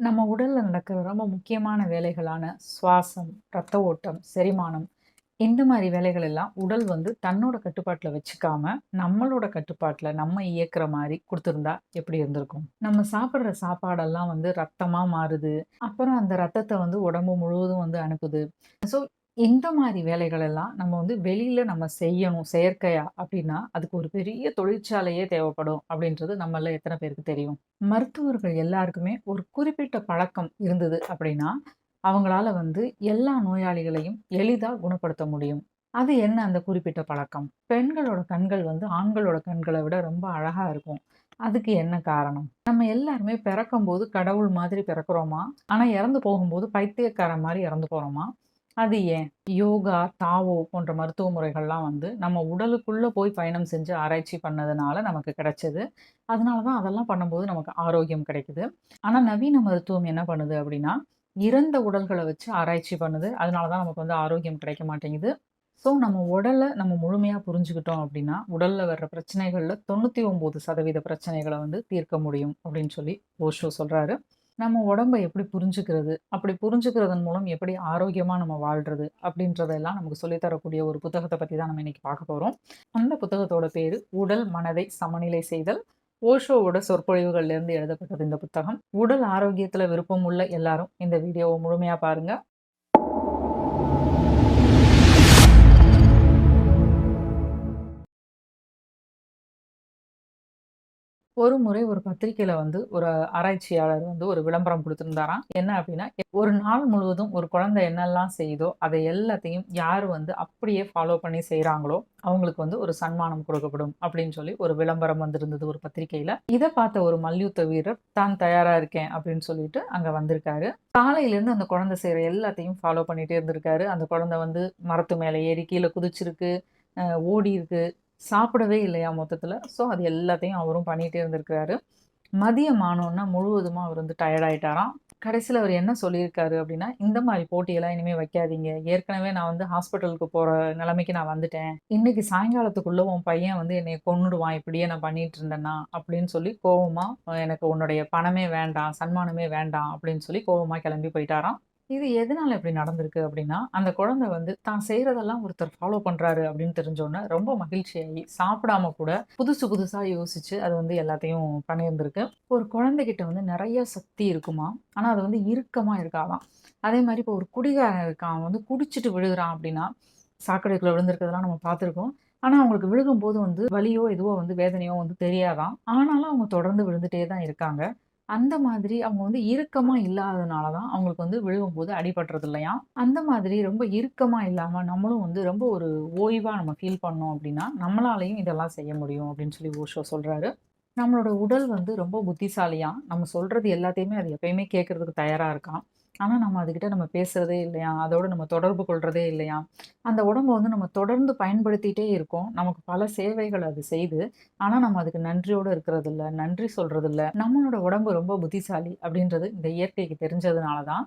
நம்ம உடலில் நடக்கிற ரொம்ப முக்கியமான வேலைகளான சுவாசம், ரத்த ஓட்டம், செரிமானம் இந்த மாதிரி வேலைகள் எல்லாம் உடல் வந்து தன்னோட கட்டுப்பாட்டில் வச்சுக்காம, நம்மளோட கட்டுப்பாட்டில் நம்ம இயக்குற மாதிரி கொடுத்துருந்தா எப்படி இருந்திருக்கும்? நம்ம சாப்பிட்ற சாப்பாடெல்லாம் வந்து ரத்தமாக மாறுது. அப்புறம் அந்த ரத்தத்தை வந்து உடம்பு முழுவதும் வந்து அனுப்புது. ஸோ இந்த மாதிரி வேலைகள் எல்லாம் நம்ம வந்து வெளியில நம்ம செய்யணும் செயற்கையா அப்படின்னா, அதுக்கு ஒரு பெரிய தொழிற்சாலையே தேவைப்படும் அப்படின்றது நம்மள எத்தனை பேருக்கு தெரியும்? மருத்துவர்கள் எல்லாருக்குமே ஒரு குறிப்பிட்ட பழக்கம் இருந்தது அப்படின்னா, அவங்களால வந்து எல்லா நோயாளிகளையும் எளிதா குணப்படுத்த முடியும். அது என்ன அந்த குறிப்பிட்ட பழக்கம்? பெண்களோட கண்கள் வந்து ஆண்களோட கண்களை விட ரொம்ப அழகா இருக்கும். அதுக்கு என்ன காரணம்? நம்ம எல்லாருமே பிறக்கும்போது கடவுள் மாதிரி பிறக்கிறோமா? ஆனா இறந்து போகும்போது பைத்தியக்காரன் மாதிரி இறந்து போறோமா? அது ஏன்? யோகா, தாவோ போன்ற மருத்துவ முறைகள்லாம் வந்து நம்ம உடலுக்குள்ளே போய் பயணம் செஞ்சு ஆராய்ச்சி பண்ணதுனால நமக்கு கிடைச்சது. அதனால தான் அதெல்லாம் பண்ணும்போது நமக்கு ஆரோக்கியம் கிடைக்குது. ஆனால் நவீன மருத்துவம் என்ன பண்ணுது அப்படின்னா, இறந்த உடல்களை வச்சு ஆராய்ச்சி பண்ணுது. அதனால தான் நமக்கு வந்து ஆரோக்கியம் கிடைக்க மாட்டேங்குது. ஸோ நம்ம உடலை நம்ம முழுமையாக புரிஞ்சுக்கிட்டோம் அப்படின்னா, உடலில் வர்ற பிரச்சனைகளில் தொண்ணூற்றி ஒம்பது சதவீத பிரச்சனைகளை வந்து தீர்க்க முடியும் அப்படின்னு சொல்லி ஓஷோ சொல்கிறாரு நம்ம உடம்ப எப்படி புரிஞ்சுக்கிறது? அப்படி புரிஞ்சுக்கிறதன் மூலம் எப்படி ஆரோக்கியமாக நம்ம வாழ்கிறது அப்படின்றதெல்லாம் நமக்கு சொல்லித்தரக்கூடிய ஒரு புத்தகத்தை பற்றி தான் நம்ம இன்னைக்கு பார்க்க போகிறோம் அந்த புத்தகத்தோட பேர் "உடல் மனதை சமநிலை செய்தல்." ஓஷோவோட சொற்பொழிவுகள்லேருந்து எழுதப்பட்டது இந்த புத்தகம். உடல் ஆரோக்கியத்தில் விருப்பம் உள்ள எல்லாரும் இந்த வீடியோவை முழுமையாக பாருங்கள் ஒரு முறை ஒரு பத்திரிகையில வந்து ஒரு ஆராய்ச்சியாளர் வந்து ஒரு விளம்பரம் கொடுத்துருந்தாராம் என்ன அப்படின்னா, ஒரு நாள் முழுவதும் ஒரு குழந்தை என்னெல்லாம் செய்யுதோ, அதை எல்லாத்தையும் யார் வந்து அப்படியே ஃபாலோ பண்ணி செய்கிறாங்களோ அவங்களுக்கு வந்து ஒரு சன்மானம் கொடுக்கப்படும் அப்படின்னு சொல்லி ஒரு விளம்பரம் வந்திருந்தது ஒரு பத்திரிகையில இதை பார்த்த ஒரு மல்யுத்த வீரர் தான் தயாரா இருக்கேன் அப்படின்னு சொல்லிட்டு அங்க வந்திருக்காரு. காலையிலேருந்து அந்த குழந்தை செய்கிற எல்லாத்தையும் ஃபாலோ பண்ணிட்டே இருந்திருக்காரு. அந்த குழந்தை வந்து மரத்து மேலே ஏறி கீழே குதிச்சிருக்கு, ஓடி இருக்கு சாப்பிடவே இல்லையா மொத்தத்தில் ஸோ அது எல்லாத்தையும் அவரும் பண்ணிகிட்டே இருந்திருக்கிறாரு. மதியம் ஆனோன்னா முழுவதுமாக அவர் வந்து டயர்ட் கடைசியில் அவர் என்ன சொல்லியிருக்காரு அப்படின்னா, "இந்த மாதிரி போட்டியெல்லாம் இனிமேல் வைக்காதீங்க. ஏற்கனவே நான் வந்து ஹாஸ்பிட்டலுக்கு போகிற நிலைமைக்கு நான் வந்துட்டேன். இன்னைக்கு சாயங்காலத்துக்குள்ளே உன் பையன் வந்து என்னைய கொன்னுடுவான். இப்படியே நான் பண்ணிட்டு இருந்தேன்னா" அப்படின்னு சொல்லி கோவமாக "எனக்கு உன்னுடைய பணமே வேண்டாம், சன்மானமே வேண்டாம்" அப்படின்னு சொல்லி கோவமாக கிளம்பி போயிட்டாராம். இது எதனால இப்படி நடந்திருக்கு அப்படின்னா, அந்த குழந்தை வந்து தான் செய்கிறதெல்லாம் ஒருத்தர் ஃபாலோ பண்றாரு அப்படின்னு தெரிஞ்சோடனே ரொம்ப மகிழ்ச்சியாகி, சாப்பிடாம கூட புதுசு புதுசா யோசிச்சு அது வந்து எல்லாத்தையும் பண்ணியிருந்திருக்கு. ஒரு குழந்தைகிட்ட வந்து நிறைய சக்தி இருக்குமா ஆனா அது வந்து இறுக்கமா இருக்காதாம். அதே மாதிரி இப்போ ஒரு குடிகாரன் இருக்கான். அவன் வந்து குடிச்சிட்டு விழுகுறான் அப்படின்னா, சாக்கடைக்குள்ள விழுந்திருக்கிறதெல்லாம் நம்ம பார்த்துருக்கோம். ஆனா அவங்களுக்கு விழுகும்போது வந்து வலியோ, எதுவோ வந்து வேதனையோ வந்து தெரியாதான் ஆனாலும் அவங்க தொடர்ந்து விழுந்துட்டே தான் இருக்காங்க. அந்த மாதிரி அவங்க வந்து இறுக்கமாக இல்லாததுனால தான் அவங்களுக்கு வந்து விழுகும்போது அடிபடுறது இல்லையா அந்த மாதிரி ரொம்ப இறுக்கமாக இல்லாமல் நம்மளும் வந்து ரொம்ப ஒரு ஓய்வாக நம்ம ஃபீல் பண்ணோம் அப்படின்னா, நம்மளாலையும் இதெல்லாம் செய்ய முடியும் அப்படின்னு சொல்லி ஓஷோ சொல்கிறாரு நம்மளோட உடல் வந்து ரொம்ப புத்திசாலியாக நம்ம சொல்கிறது எல்லாத்தையுமே அது எப்பயுமே கேட்கறதுக்கு தயாராக இருக்கான். ஆனால் நம்ம அதுக்கிட்ட நம்ம பேசுகிறதே இல்லையா? அதோடு நம்ம தொடர்பு கொள்கிறதே இல்லையா? அந்த உடம்ப வந்து நம்ம தொடர்ந்து பயன்படுத்திகிட்டே இருக்கோம். நமக்கு பல சேவைகள் அது செய்து ஆனால் நம்ம அதுக்கு நன்றியோடு இருக்கிறதில்ல. நன்றி சொல்கிறதில்ல நம்மளோட உடம்பு ரொம்ப புத்திசாலி அப்படின்றது இந்த இயற்கைக்கு தெரிஞ்சதுனால தான்,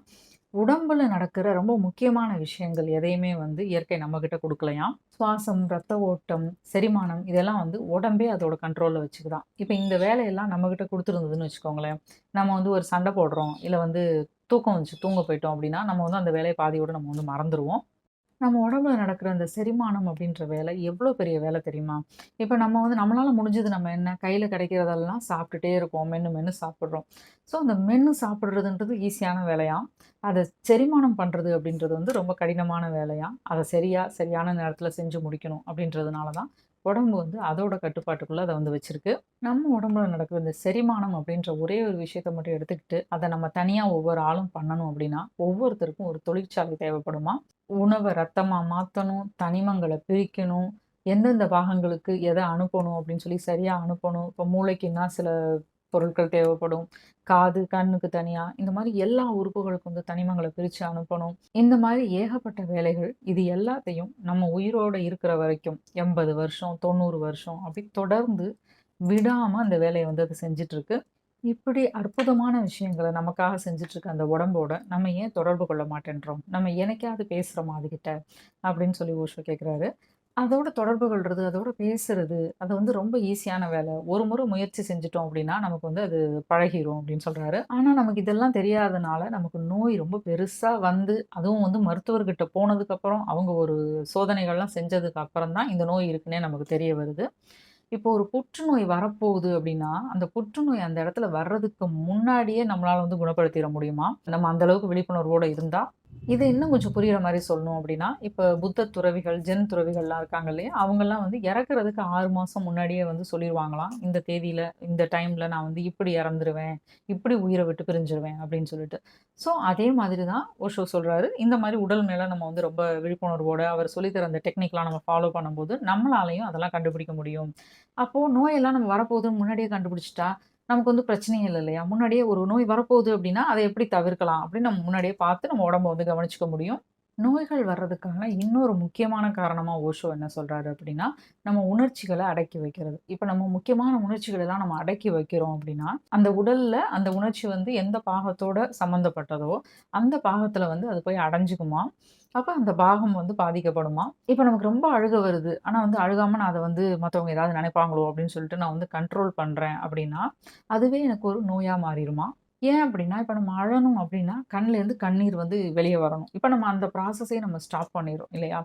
உடம்புல நடக்கிற ரொம்ப முக்கியமான விஷயங்கள் எதையுமே வந்து இயற்கை நம்மகிட்ட கொடுக்கலையாம் சுவாசம், ரத்த ஓட்டம், செரிமானம் இதெல்லாம் வந்து உடம்பே அதோட கண்ட்ரோலில் வச்சுக்கிறான் இப்போ இந்த வேலையெல்லாம் நம்மக்கிட்ட கொடுத்துருந்ததுன்னு வச்சுக்கோங்களேன், நம்ம வந்து ஒரு சண்டை போடுறோம், இல்லை வந்து தூக்கம் வந்துச்சு தூங்க போயிட்டோம் அப்படின்னா, நம்ம வந்து அந்த வேலையை பாதியோடு நம்ம வந்து மறந்துருவோம். நம்ம உடம்புல நடக்கிற அந்த செரிமானம் அப்படின்ற வேலை எவ்வளோ பெரிய வேலை தெரியுமா? இப்போ நம்ம வந்து நம்மளால் முடிஞ்சது நம்ம என்ன? கையில் கிடைக்கிறதெல்லாம் சாப்பிட்டுட்டே இருக்கோம். மென்று மென்று சாப்பிட்றோம் ஸோ அந்த மென்னு சாப்பிட்றதுன்றது ஈஸியான வேலையாம். அதை செரிமானம் பண்ணுறது அப்படின்றது வந்து ரொம்ப கடினமான வேலையாக அதை சரியாக சரியான நேரத்தில் செஞ்சு முடிக்கணும் அப்படின்றதுனால தான், உடம்பு வந்து அதோட கட்டுப்பாட்டுக்குள்ளே அதை வந்து வச்சுருக்கு நம்ம உடம்புல நடக்கிற இந்த செரிமானம் அப்படின்ற ஒரே ஒரு விஷயத்த மட்டும் எடுத்துக்கிட்டு, அதை நம்ம தனியாக ஒவ்வொரு ஆளும் பண்ணணும் அப்படின்னா, ஒவ்வொருத்தருக்கும் ஒரு தொழிற்சாலை தேவைப்படுமா உணவை ரத்தமாக மாற்றணும் தனிமங்களை பிரிக்கணும், எந்தெந்த பாகங்களுக்கு எதை அனுப்பணும் அப்படின்னு சொல்லி சரியாக அனுப்பணும். இப்போ மூளைக்குன்னா சில பொருட்கள் தேவைப்படும். காது, கண்ணுக்கு தனியா, இந்த மாதிரி எல்லா உறுப்புகளுக்கும் வந்து தனிமங்களை பிரிச்சு அனுப்பணும். இந்த மாதிரி ஏகப்பட்ட வேலைகள். இது எல்லாத்தையும் நம்ம உயிரோட இருக்கிற வரைக்கும் 80 வருஷம், 90 வருஷம் அப்படி தொடர்ந்து விடாம அந்த வேலையை வந்து அது செஞ்சிட்ருக்கு இப்படி அற்புதமான விஷயங்களை நமக்காக செஞ்சிட்ருக்க அந்த உடம்போட நம்ம ஏன் தொடர்பு கொள்ள மாட்டேன்றோம்? நம்ம என்னைக்காவது பேசுறோமா அதுகிட்ட? அப்படின்னு சொல்லி ஓஷோ கேட்குறாரு. அதோட தொடர்பு கொள்வது அதோட பேசுறது, அது வந்து ரொம்ப ஈஸியான வேலை. ஒரு முறை முயற்சி செஞ்சுட்டோம் அப்படின்னா, நமக்கு வந்து அது பழகிரும் அப்படின்னு சொல்றாரு. ஆனா நமக்கு இதெல்லாம் தெரியாதனால, நமக்கு நோய் ரொம்ப பெருசா வந்து, அதுவும் வந்து மருத்துவர்கிட்ட போனதுக்கப்புறம், அவங்க ஒரு சோதனைகள்லாம் செஞ்சதுக்கு அப்புறம் தான் இந்த நோய் இருக்குன்னே நமக்கு தெரிய வருது. இப்போ ஒரு புற்றுநோய் வரப்போகுது அப்படின்னா, அந்த புற்றுநோய் அந்த இடத்துல வர்றதுக்கு முன்னாடியே நம்மளால வந்து குணப்படுத்திட முடியுமா? நம்ம அந்த அளவுக்கு விழிப்புணர்வோட இருந்தா? இது இன்னும் கொஞ்சம் புரிகிற மாதிரி சொல்லணும் அப்படின்னா, இப்போ புத்த துறவிகள், ஜென் துறவிகள்லாம் இருக்காங்க இல்லையா? அவங்கெல்லாம் வந்து இறக்குறதுக்கு ஆறு மாதம் முன்னாடியே வந்து சொல்லிடுவாங்களாம் இந்த தேதியில் இந்த டைமில் நான் வந்து இப்படி இறந்துருவேன். இப்படி உயிரை விட்டு பிரிஞ்சுருவேன் அப்படின்னு சொல்லிட்டு. ஸோ அதே மாதிரி தான் ஓஷோ சொல்கிறாரு இந்த மாதிரி உடல் மேலே நம்ம வந்து ரொம்ப விழிப்புணர்வோடு அவர் சொல்லித்தர தர அந்த டெக்னிக்லாம் நம்ம ஃபாலோ பண்ணும்போது, நம்மளாலையும் அதெல்லாம் கண்டுபிடிக்க முடியும். அப்போது நோயெல்லாம் நம்ம வரப்போகுதுன்னு முன்னாடியே கண்டுபிடிச்சிட்டா நமக்கு வந்து பிரச்சனைகள் இல்லை இல்லையா? முன்னாடியே ஒரு நோய் வரப்போகுது அப்படின்னா, அதை எப்படி தவிர்க்கலாம்? அப்படின்னு நம்ம முன்னாடியே பார்த்து நம்ம உடம்ப வந்து கவனிச்சுக்க முடியும். நோய்கள் வர்றதுக்கான இன்னொரு முக்கியமான காரணமாக ஓஷோ என்ன சொல்கிறாரு அப்படின்னா, நம்ம உணர்ச்சிகளை அடக்கி வைக்கிறது. இப்போ நம்ம முக்கியமான உணர்ச்சிகளை தான் நம்ம அடக்கி வைக்கிறோம் அப்படின்னா, அந்த உடலில் அந்த உணர்ச்சி வந்து எந்த பாகத்தோட சம்மந்தப்பட்டதோ, அந்த பாகத்தில் வந்து அது போய் அடைஞ்சுக்குமா அப்போ அந்த பாகம் வந்து பாதிக்கப்படுமா இப்போ நமக்கு ரொம்ப அழுக வருது. ஆனால் வந்து அழுகாமல் நான் அதை வந்து மற்றவங்க ஏதாவது நினைப்பாங்களோ அப்படின்னு சொல்லிட்டு நான் வந்து கண்ட்ரோல் பண்ணுறேன் அப்படின்னா, அதுவே எனக்கு ஒரு நோயாக மாறிடுமா ஏன் அப்படின்னா, இப்போ நம்ம அழணும் அப்படின்னா, கண்ணிலேருந்து கண்ணீர் வந்து வெளியே வரணும். இப்போ நம்ம அந்த ப்ராசஸே நம்ம ஸ்டாப் பண்ணிடுறோம் இல்லையா?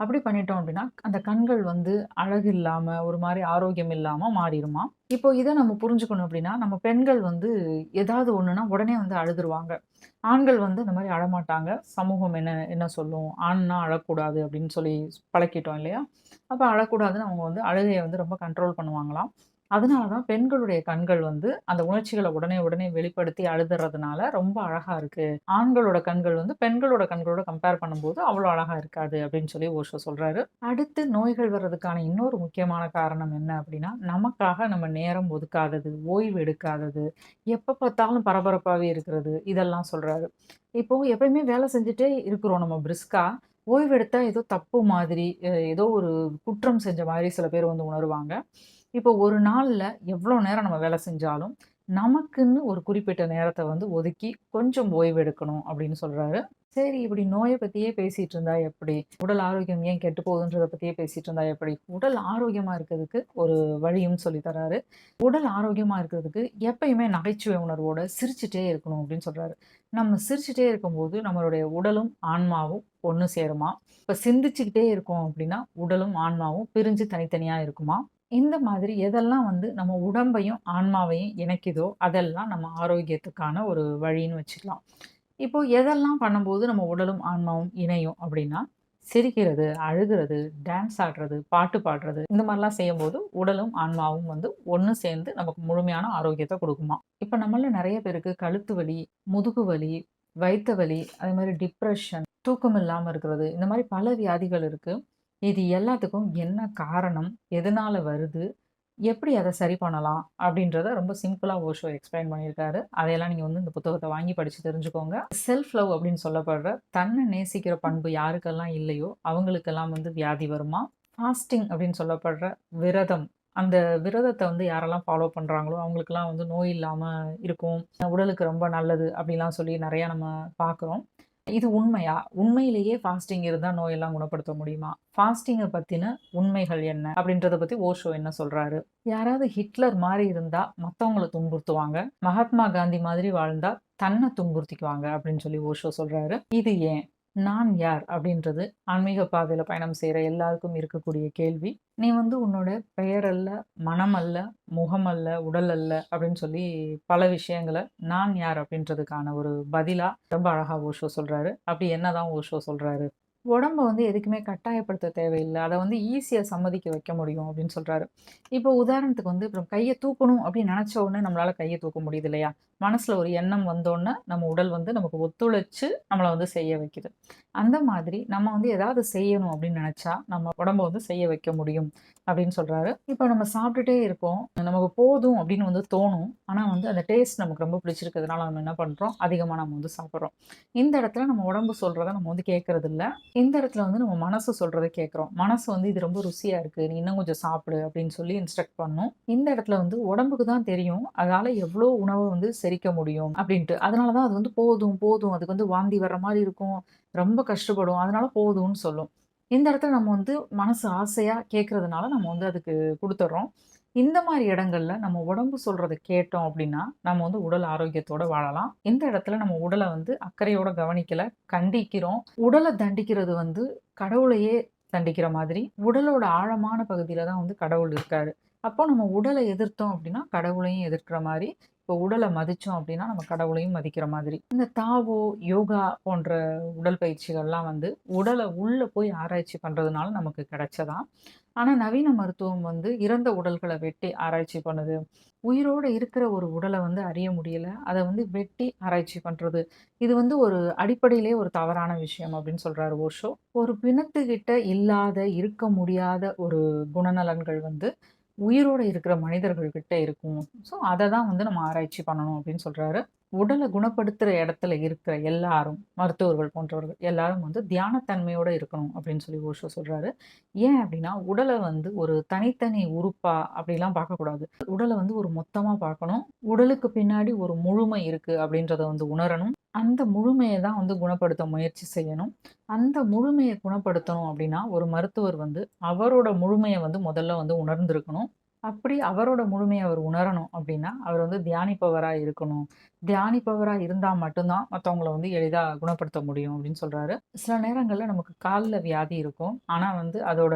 அப்படி பண்ணிட்டோம் அப்படின்னா, அந்த கண்கள் வந்து அழகு இல்லாமல் ஒரு மாதிரி ஆரோக்கியம் இல்லாமல் மாறிடுமா இப்போ இதை நம்ம புரிஞ்சுக்கணும் அப்படின்னா, நம்ம பெண்கள் வந்து ஏதாவது ஒன்றுனா உடனே வந்து அழுதுருவாங்க. ஆண்கள் வந்து இந்த மாதிரி அழமாட்டாங்க. சமூகம் என்ன என்ன சொல்லும்? ஆண்னா அழக்கூடாது அப்படின்னு சொல்லி பழக்கிட்டோம் இல்லையா? அப்போ அழக்கூடாதுன்னு அவங்க வந்து அழுகையை வந்து ரொம்ப கண்ட்ரோல் பண்ணுவாங்களாம். அதனால தான் பெண்களுடைய கண்கள் வந்து அந்த உணர்ச்சிகளை உடனே உடனே வெளிப்படுத்தி அழுதுறதுனால ரொம்ப அழகா இருக்கு. ஆண்களோட கண்கள் வந்து பெண்களோட கண்களோட கம்பேர் பண்ணும்போது அவ்வளோ அழகா இருக்காது அப்படின்னு சொல்லி ஓஷோ சொல்றாரு. அடுத்து நோய்கள் வர்றதுக்கான இன்னொரு முக்கியமான காரணம் என்ன அப்படின்னா, நமக்காக நம்ம நேரம் ஒதுக்காதது, ஓய்வு எடுக்காதது, எப்போ பார்த்தாலும் பரபரப்பாகவே இருக்கிறது, இதெல்லாம் சொல்றாரு. இப்போ எப்பயுமே வேலை செஞ்சுட்டே இருக்கிறோம் நம்ம பிரிஸ்கா. ஓய்வு ஏதோ தப்பு மாதிரி, ஏதோ ஒரு குற்றம் செஞ்ச மாதிரி சில பேர் வந்து உணருவாங்க. இப்போ ஒரு நாளில் எவ்வளோ நேரம் நம்ம வேலை செஞ்சாலும், நமக்குன்னு ஒரு குறிப்பிட்ட நேரத்தை வந்து ஒதுக்கி கொஞ்சம் ஓய்வு எடுக்கணும் அப்படின்னு சொல்கிறாரு சரி இப்படி நோயை பற்றியே பேசிகிட்டு இருந்தா எப்படி? உடல் ஆரோக்கியம் ஏன் கெட்டு போகுதுன்றதை பற்றியே பேசிகிட்டு இருந்தா எப்படி? உடல் ஆரோக்கியமாக இருக்கிறதுக்கு ஒரு வழியும் சொல்லி தராரு. உடல் ஆரோக்கியமாக இருக்கிறதுக்கு எப்பயுமே நகைச்சுவை உணர்வோட சிரிச்சுட்டே இருக்கணும் அப்படின்னு சொல்கிறாரு நம்ம சிரிச்சுட்டே இருக்கும்போது நம்மளுடைய உடலும், ஆன்மாவும் ஒன்று சேருமா இப்போ சிந்திச்சுக்கிட்டே இருக்கோம் அப்படின்னா, உடலும், ஆன்மாவும் பிரிஞ்சு தனித்தனியாக இருக்குமா இந்த மாதிரி எதெல்லாம் வந்து நம்ம உடம்பையும், ஆன்மாவையும் இணைக்குதோ, அதெல்லாம் நம்ம ஆரோக்கியத்துக்கான ஒரு வழின்னு வச்சுக்கலாம். இப்போது எதெல்லாம் பண்ணும்போது நம்ம உடலும், ஆன்மாவும் இணையும் அப்படின்னா, சிரிக்கிறது, அழுகுறது, டான்ஸ் ஆடுறது, பாட்டு பாடுறது இந்த மாதிரிலாம் செய்யும்போது உடலும், ஆன்மாவும் வந்து ஒன்று சேர்ந்து நமக்கு முழுமையான ஆரோக்கியத்தை கொடுக்குமா இப்போ நம்மள நிறைய பேருக்கு கழுத்து வலி, முதுகு வலி, வயிற்று வலி, அதே மாதிரி டிப்ரெஷன் தூக்கம் இல்லாமல் இருக்கிறது, இந்த மாதிரி பல வியாதிகள் இருக்குது இது எல்லாத்துக்கும் என்ன காரணம்? எதனால் வருது? எப்படி அதை சரி பண்ணலாம்? அப்படின்றத ரொம்ப சிம்பிளாக ஓஷோ எக்ஸ்பிளைன் பண்ணியிருக்காரு. அதையெல்லாம் நீங்கள் வந்து இந்த புத்தகத்தை வாங்கி படித்து தெரிஞ்சுக்கோங்க. செல்ஃப் லவ் அப்படின்னு சொல்லப்படுற தன்னை நேசிக்கிற பண்பு யாருக்கெல்லாம் இல்லையோ, அவங்களுக்கெல்லாம் வந்து வியாதி வருமா ஃபாஸ்டிங் அப்படின்னு சொல்லப்படுற விரதம். அந்த விரதத்தை வந்து யாரெல்லாம் ஃபாலோ பண்ணுறாங்களோ அவங்களுக்கெல்லாம் வந்து நோய் இல்லாமல் இருக்கும். உடலுக்கு ரொம்ப நல்லது அப்படிலாம் சொல்லி நிறையா நம்ம பார்க்குறோம். இது உண்மையா? உண்மையிலேயே ஃபாஸ்டிங் இருந்தால் நோயெல்லாம் குணப்படுத்த முடியுமா? ஃபாஸ்டிங்க பத்தின உண்மைகள் என்ன? அப்படின்றத பத்தி ஓஷோ என்ன சொல்றாரு? யாராவது ஹிட்லர் மாதிரி இருந்தா மத்தவங்கள துன்புறுத்துவாங்க. மகாத்மா காந்தி மாதிரி வாழ்ந்தா தன்னை துன்புறுத்திக்குவாங்க அப்படின்னு சொல்லி ஓஷோ சொல்றாரு. இது ஏன்? நான் யார்? அப்படின்றது ஆன்மீக பாதையில் பயணம் செய்கிற எல்லாருக்கும் இருக்கக்கூடிய கேள்வி. நீ வந்து உன்னோட பெயர் அல்ல, மனம் அல்ல, முகம் அல்ல, உடல் அல்ல அப்படின்னு சொல்லி பல விஷயங்களை நான் யார் அப்படின்றதுக்கான ஒரு பதிலாக ரொம்ப அழகாக ஓஷோ சொல்கிறாரு அப்படி என்னதான் ஓஷோ சொல்கிறாரு உடம்ப வந்து எதுக்குமே கட்டாயப்படுத்த தேவையில்லை அதை வந்து ஈஸியாக சம்மதிக்க வைக்க முடியும் அப்படின்னு சொல்கிறாரு இப்போ உதாரணத்துக்கு வந்து இப்போ கையை தூக்கணும் அப்படின்னு நினச்ச உடனே நம்மளால் கையை தூக்க முடியுது இல்லையா? மனசில் ஒரு எண்ணம் வந்தோடனே நம்ம உடல் வந்து நமக்கு ஒத்துழைச்சு நம்மளை வந்து செய்ய வைக்குது. அந்த மாதிரி நம்ம வந்து ஏதாவது செய்யணும் அப்படின்னு நினச்சா நம்ம உடம்ப வந்து செய்ய வைக்க முடியும் அப்படின்னு சொல்கிறாரு இப்போ நம்ம சாப்பிட்டுட்டே இருப்போம். நமக்கு போதும் அப்படின்னு வந்து தோணும். ஆனால் வந்து அந்த டேஸ்ட் நமக்கு ரொம்ப பிடிச்சிருக்கிறதுனால நம்ம என்ன பண்ணுறோம் அதிகமாக நம்ம வந்து சாப்பிட்றோம் இந்த இடத்துல நம்ம உடம்பு சொல்கிறத நம்ம வந்து கேட்கறதில்ல. இந்த இடத்துல வந்து நம்ம மனசு சொல்கிறத கேட்குறோம். மனசு வந்து இது ரொம்ப ருசியாக இருக்குது நீ இன்னும் கொஞ்சம் சாப்பிடு அப்படின்னு சொல்லி இன்ஸ்ட்ரக்ட் பண்ணும். இந்த இடத்துல வந்து உடம்புக்கு தான் தெரியும். அதனால் எவ்வளோ உணவை வந்து செரிக்க முடியும் அப்படின்ட்டு. அதனால தான் அது வந்து போதும், போதும். அதுக்கு வந்து வாந்தி வர்ற மாதிரி இருக்கும். ரொம்ப கஷ்டப்படும். அதனால போதும்னு சொல்லும். இந்த இடத்துல நம்ம வந்து மனசு ஆசையாக கேட்கறதுனால நம்ம வந்து அதுக்கு கொடுத்துட்றோம் இந்த மாதிரி இடங்கள்ல நம்ம உடம்பு சொல்கிறத கேட்டோம் அப்படின்னா நம்ம வந்து உடல் ஆரோக்கியத்தோடு வாழலாம். இந்த இடத்துல நம்ம உடலை வந்து அக்கறையோட கவனிக்கலை கண்டிக்கிறோம். உடலை தண்டிக்கிறது வந்து கடவுளையே தண்டிக்கிற மாதிரி, உடலோட ஆழமான பகுதியில் தான் வந்து கடவுள் இருக்காரு. அப்போ நம்ம உடலை எதிர்த்தோம் அப்படின்னா கடவுளையும் எதிர்க்கிற மாதிரி இப்போ உடலை மதித்தோம் அப்படின்னா நம்ம கடவுளையும் மதிக்கிற மாதிரி. இந்த தாவோ, யோகா போன்ற உடல் பயிற்சிகள்லாம் வந்து உடலை உள்ளே போய் ஆராய்ச்சி பண்ணுறதுனால நமக்கு கிடைச்சதான் ஆனால் நவீன மருத்துவம் வந்து இறந்த உடல்களை வெட்டி ஆராய்ச்சி பண்ணுது. உயிரோட இருக்கிற ஒரு உடலை வந்து அறிய முடியல. அதை வந்து வெட்டி ஆராய்ச்சி பண்ணுறது இது வந்து ஒரு அடிப்படையிலேயே ஒரு தவறான விஷயம் அப்படின்னு சொல்கிறாரு ஓஷோ. ஒரு பிணத்துக்கிட்ட இல்லாத, இருக்க முடியாத ஒரு குணநலன்கள் வந்து உயிரோட இருக்கிற மனிதர்கள்கிட்ட இருக்கும். ஸோ அதை தான் வந்து நம்ம ஆராய்ச்சி பண்ணணும் அப்படின்னு சொல்கிறாரு உடலை குணப்படுத்துகிற இடத்துல இருக்கிற எல்லாரும், மருத்துவர்கள் போன்றவர்கள் எல்லாரும் வந்து தியானத்தன்மையோட இருக்கணும் அப்படின்னு சொல்லி ஓஷோ சொல்கிறாரு ஏன் அப்படின்னா உடலை வந்து ஒரு தனித்தனி உறுப்பா அப்படிலாம் பார்க்கக்கூடாது. உடலை வந்து ஒரு மொத்தமாக பார்க்கணும். உடலுக்கு பின்னாடி ஒரு முழுமை இருக்குது அப்படின்றத வந்து உணரணும். அந்த முழுமையை தான் வந்து குணப்படுத்த முயற்சி செய்யணும். அந்த முழுமையை குணப்படுத்தணும் அப்படின்னா ஒரு மருத்துவர் வந்து அவரோட முழுமையை வந்து முதல்ல வந்து உணர்ந்திருக்கணும். அப்படி அவரோட முழுமையை அவர் உணரணும் அப்படின்னா அவர் வந்து தியானிப்பவராக இருக்கணும். தியானிப்பவராக இருந்தால் மட்டும்தான் மற்றவங்கள வந்து எளிதாக குணப்படுத்த முடியும் அப்படின்னு சொல்கிறாரு சில நேரங்களில் நமக்கு காலில் வியாதி இருக்கும். ஆனால் வந்து அதோட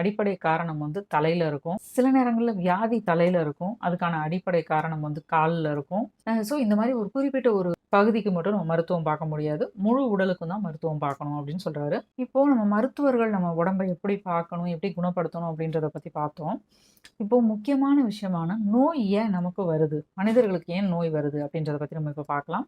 அடிப்படை காரணம் வந்து தலையில் இருக்கும். சில நேரங்களில் வியாதி தலையில் இருக்கும். அதுக்கான அடிப்படை காரணம் வந்து காலில் இருக்கும். ஸோ இந்த மாதிரி ஒரு குறிப்பிட்ட ஒரு பகுதிக்கு மட்டும் நம்ம மருத்துவம் பார்க்க முடியாது. முழு உடலுக்கும் தான் மருத்துவம் பார்க்கணும் அப்படின்னு சொல்கிறாரு இப்போ நம்ம மருத்துவர்கள் நம்ம உடம்பை எப்படி பார்க்கணும், எப்படி குணப்படுத்தணும் அப்படின்றத பற்றி பார்த்தோம். இப்போ முக்கியமான விஷயமான நோய் ஏன் நமக்கு வருது? மனிதர்களுக்கு ஏன் நோய் வருது? அப்படின்றத பற்றி நம்ம இப்போ பார்க்கலாம்.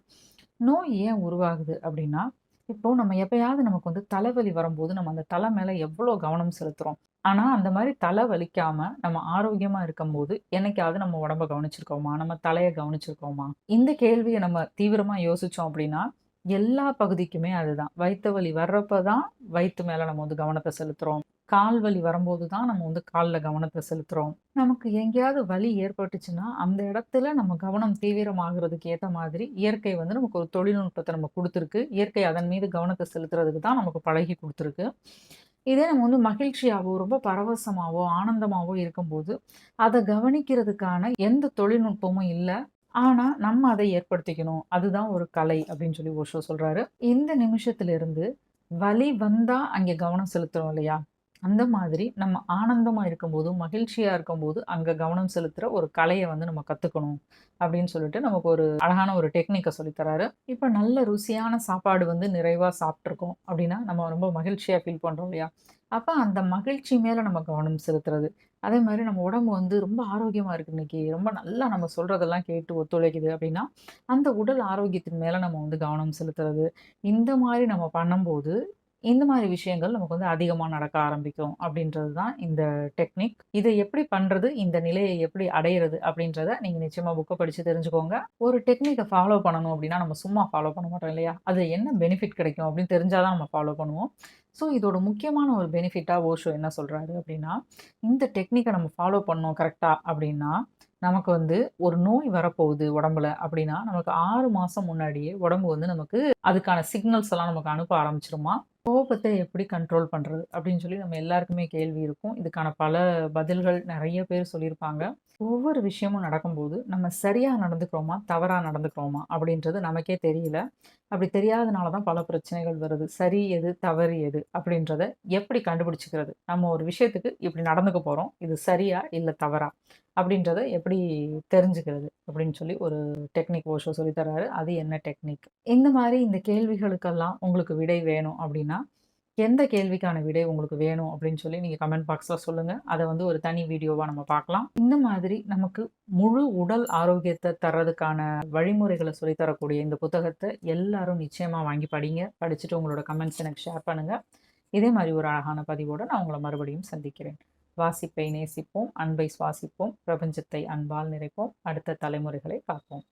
நோய் ஏன் உருவாகுது அப்படின்னா இப்போ நம்ம எப்பயாவது நமக்கு வந்து தலைவலி வரும்போது, நம்ம அந்த தலை மேல எவ்வளோ கவனம் செலுத்துறோம். ஆனா அந்த மாதிரி தலை வலிக்காம நம்ம ஆரோக்கியமா இருக்கும்போது, என்னைக்காவது நம்ம உடம்ப கவனிச்சிருக்கோமா? நம்ம தலையை கவனிச்சிருக்கோமா? இந்த கேள்வியை நம்ம தீவிரமா யோசிச்சோம் அப்படின்னா எல்லா பகுதிக்குமே அதுதான். வயிற்று வலி வர்றப்ப தான் வயிற்று மேலே நம்ம வந்து கவனத்தை செலுத்துகிறோம் கால் வலி வரும்போது தான் நம்ம வந்து காலில் கவனத்தை செலுத்துகிறோம் நமக்கு எங்கேயாவது வலி ஏற்பட்டுச்சுன்னா, அந்த இடத்துல நம்ம கவனம் தீவிரமாகிறதுக்கு ஏற்ற மாதிரி இயற்கை வந்து நமக்கு ஒரு தொழில்நுட்பத்தை நம்ம கொடுத்துருக்கு. இயற்கை அதன் மீது கவனத்தை செலுத்துறதுக்கு தான் நமக்கு பழகி கொடுத்துருக்கு. இதே நம்ம வந்து மகிழ்ச்சியாகவோ ரொம்ப பரவசமாகவோ ஆனந்தமாகவோ இருக்கும்போது, அதை கவனிக்கிறதுக்கான எந்த தொழில்நுட்பமும் இல்லை. ஆனால் நம்ம அதை ஏற்படுத்திக்கணும். அதுதான் ஒரு கலை அப்படின்னு சொல்லி ஓஷோ சொல்கிறாரு இந்த நிமிஷத்துலேருந்து வலி வந்தால் அங்கே கவனம் செலுத்துறோம் இல்லையா? அந்த மாதிரி நம்ம ஆனந்தமாக இருக்கும்போது, மகிழ்ச்சியாக இருக்கும்போது, அங்கே கவனம் செலுத்துகிற ஒரு கலையை வந்து நம்ம கற்றுக்கணும் அப்படின்னு சொல்லிட்டு நமக்கு ஒரு அழகான ஒரு டெக்னிக்கை சொல்லித்தராரு இப்போ நல்ல ருசியான சாப்பாடு வந்து நிறைவாக சாப்பிட்ருக்கோம் அப்படின்னா நம்ம ரொம்ப மகிழ்ச்சியாக ஃபீல் பண்ணுறோம் இல்லையா? அப்போ அந்த மகிழ்ச்சி மேலே நம்ம கவனம் செலுத்துறது. அதே மாதிரி நம்ம உடம்பு வந்து ரொம்ப ஆரோக்கியமாக இருக்கு இன்னைக்கு. ரொம்ப நல்லா நம்ம சொல்கிறதெல்லாம் கேட்டு ஒத்துழைக்குது அப்படின்னா அந்த உடல் ஆரோக்கியத்தின் மேலே நம்ம வந்து கவனம் செலுத்துறது. இந்த மாதிரி நம்ம பண்ணும்போது, இந்த மாதிரி விஷயங்கள் நமக்கு வந்து அதிகமாக நடக்க ஆரம்பிக்கும் அப்படின்றது தான் இந்த டெக்னிக். இதை எப்படி பண்ணுறது இந்த நிலையை எப்படி அடையிறது அப்படின்றத நீங்கள் நிச்சயமாக புக்கை படித்து தெரிஞ்சுக்கோங்க. ஒரு டெக்னிக்கை ஃபாலோ பண்ணணும் அப்படின்னா நம்ம சும்மா ஃபாலோ பண்ண மாட்டோம் இல்லையா? அதில் என்ன பெனிஃபிட் கிடைக்கும் அப்படின்னு தெரிஞ்சால் தான் நம்ம ஃபாலோ பண்ணுவோம். ஸோ இதோட முக்கியமான ஒரு பெனிஃபிட்டாக ஓஷோ என்ன சொல்கிறாரு அப்படின்னா இந்த டெக்னிக்கை நம்ம ஃபாலோ பண்ணோம் கரெக்டாக அப்படின்னா நமக்கு வந்து ஒரு நோய் வரப்போகுது உடம்புல அப்படின்னா நமக்கு ஆறு மாதம் முன்னாடியே உடம்பு வந்து நமக்கு அதுக்கான சிக்னல்ஸ் எல்லாம் நமக்கு அனுப்ப ஆரம்பிச்சிருமா கோபத்தை எப்படி கண்ட்ரோல் பண்ணுறது அப்படின்னு சொல்லி நம்ம எல்லாருக்குமே கேள்வி இருக்கும். இதுக்கான பல பதில்கள் நிறைய பேர் சொல்லியிருப்பாங்க. ஒவ்வொரு விஷயமும் நடக்கும்போது, நம்ம சரியாக நடந்துக்கிறோமா? தவறாக நடந்துக்கிறோமா? அப்படின்றது நமக்கே தெரியல. அப்படி தெரியாதனால தான் பல பிரச்சனைகள் வருது. சரி எது? தவறு எது? அப்படின்றத எப்படி கண்டுபிடிச்சிக்கிறது நம்ம ஒரு விஷயத்துக்கு இப்படி நடந்துக்க போகிறோம் இது சரியா? இல்லை தவறா? அப்படின்றத எப்படி தெரிஞ்சுக்கிறது? அப்படின்னு சொல்லி ஒரு டெக்னிக் ஓஷோ சொல்லி தராரு. அது என்ன டெக்னிக்? இந்த மாதிரி இந்த கேள்விகளுக்கெல்லாம் உங்களுக்கு விடை வேணும் அப்படின்னா எந்த கேள்விக்கான விடை உங்களுக்கு வேணும் அப்படின்னு சொல்லி நீங்கள் கமெண்ட் பாக்ஸில் சொல்லுங்கள் அதை வந்து ஒரு தனி வீடியோவாக நம்ம பார்க்கலாம். இந்த மாதிரி நமக்கு முழு உடல் ஆரோக்கியத்தை தர்றதுக்கான வழிமுறைகளை சொல்லித்தரக்கூடிய இந்த புத்தகத்தை எல்லாரும் நிச்சயமாக வாங்கி படிங்க. படிச்சுட்டு உங்களோட கமெண்ட்ஸ் எனக்கு ஷேர் பண்ணுங்கள் இதே மாதிரி ஒரு அழகான பதிவோடு நான் உங்களை மறுபடியும் சந்திக்கிறேன். வாசிப்பை நேசிப்போம், அன்பை சுவாசிப்போம், பிரபஞ்சத்தை அன்பால் நிறைப்போம், அடுத்த தலைமுறைகளை காப்போம்.